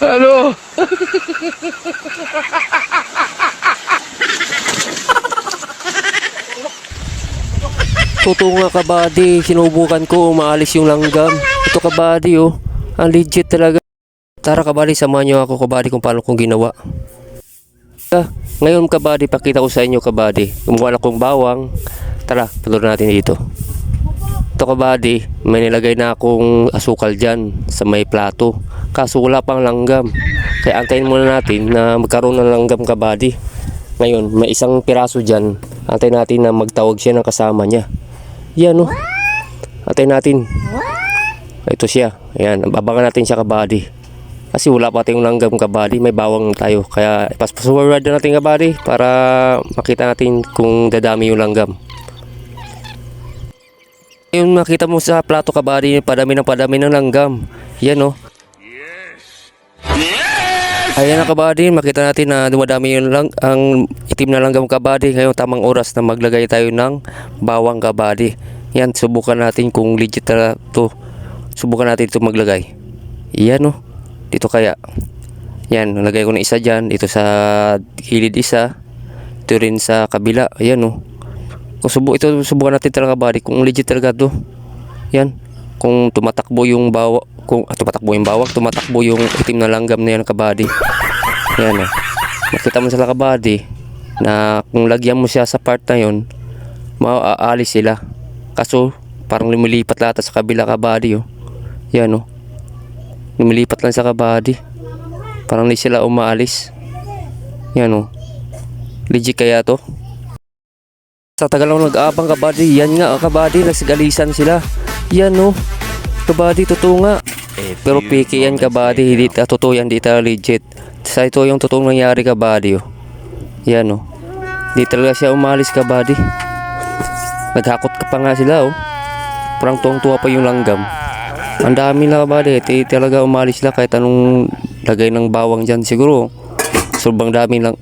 Ano? Totoo nga kabady, sinubukan ko umaalis yung langgam. Ito kabady oh, ang legit talaga. Tara kabady, samahan niyo ako kabady kung paano kong ginawa. Ah, ngayon kabady, pakita ko sa inyo kabady. Gumawa na kong bawang. Tara, patuloy natin dito. Ito kabady, may nilagay na akong asukal dyan sa may plato. Kaso wala pang langgam. Kaya antayin muna natin na magkaroon ng langgam kabady. Ngayon, may isang piraso dyan. Antayin natin na magtawag siya ng kasama niya. Yan oh. Antayin natin. Ito siya. Ayan, abangan natin siya kabady. Kasi wala pa tayong langgam kabady, may bawang tayo. Kaya ipasforward na natin kabady para makita natin kung dadami yung langgam. Yung makita mo sa plato kabady, padami ng padami ng langgam. Yan oh. Ayan na kabady, makita natin na dumadami yung lang, ang itim na langgam kabady. Ngayon tamang oras na maglagay tayo ng bawang kabady. Yan, subukan natin kung legit na to. Subukan natin ito maglagay. Yan oh. Dito kaya. Yan, nalagay ko na isa dyan. Dito sa gilid isa. Ito rin sa kabila. Ayan oh. Subu ito subukan natin talaga kabady kung legit talaga to. Yan. Kung tumatakbo yung bawa kung ah, tumatakbo yung bawang, tumatakbo yung itim na langgam na yan kabady. Yan oh. Makita mo sila kabady na kung lagyan mo siya sa part na yon, maaalis sila. Kaso parang lumilipat lahat sa kabila kabady oh. Yan oh. Lumilipat lang sa kabady. Parang hindi sila umaalis. Yan oh. Legit kaya to? Sa tagal ako nag-aabang kabady, yan nga kabady, nagsigalisan sila. Yan oh. Kabady, totoo nga. Pero piki yan kabady, hindi ta totoo yan, hindi legit. Sa ito yung totoong nangyari kabady oh. Yan oh. Hindi talaga siya umalis kabady. Naghakot ka pa nga sila oh. Parang tuwang-tuwa pa yung langgam. Ang dami na kabady, hindi talaga umalis sila kahit anong lagay ng bawang dyan siguro. Sobrang dami lang.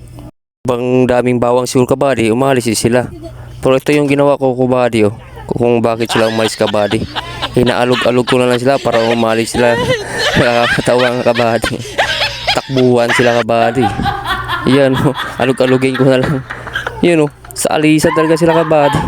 Sobrang daming bawang siguro kabady, umalis sila. Pero ito yung ginawa ko kabady oh. Kung bakit sila umalis kabady. Hinaalog-alog ko na lang sila para umalis sila. Nakakatawa ang kabady. Takbuhan sila kabady. Yan oh, alog-alugin ko na lang. Yan oh, sa alisan talaga sila kabady.